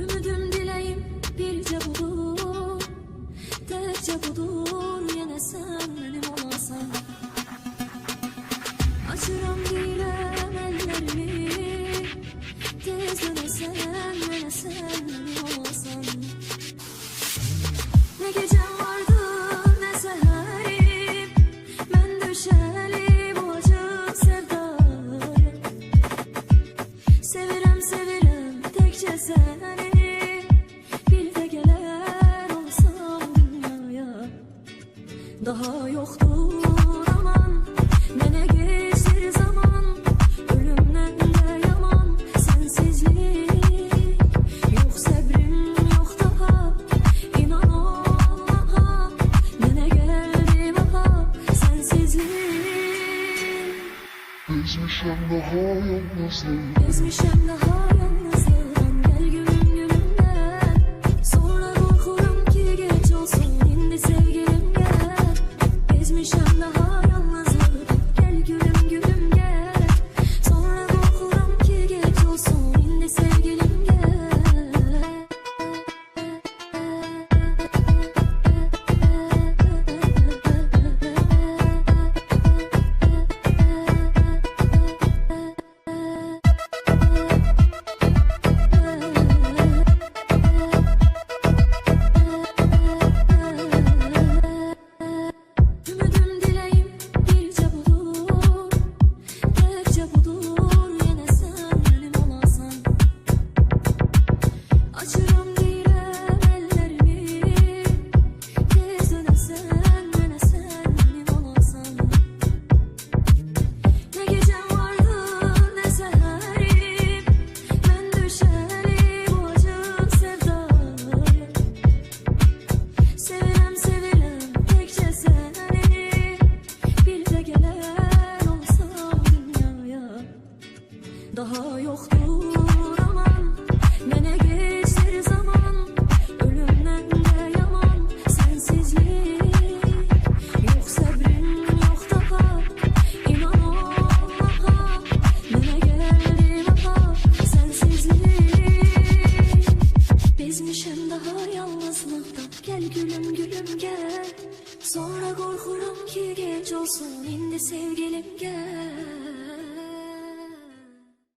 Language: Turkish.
Ümidim dileğim birce budur Tekçe budur yine sen benim olasan Açıram dilem ellerimi. Tez dönesen Daha yoktur aman. Mene geçtir zaman. Ölümden de yaman. Sensizlik. Yok sabrim yok daha. İnan Allah'a. Mene geldi baka Sensizlik. Ezmişem daha yalnızlığı. Ezmişem daha yalnızlığım Gel gülüm Daha yoktur aman Mene geçtir zaman Ölümden de yaman Sensizlik. Yok sabrim yok daha İnan Allah'a. Mene geldi vaka Sensizlik. Bezmişim daha yalnızlıkta Gel gülüm gülüm gel. Sonra korkurum ki geç olsun indi sevgilim gel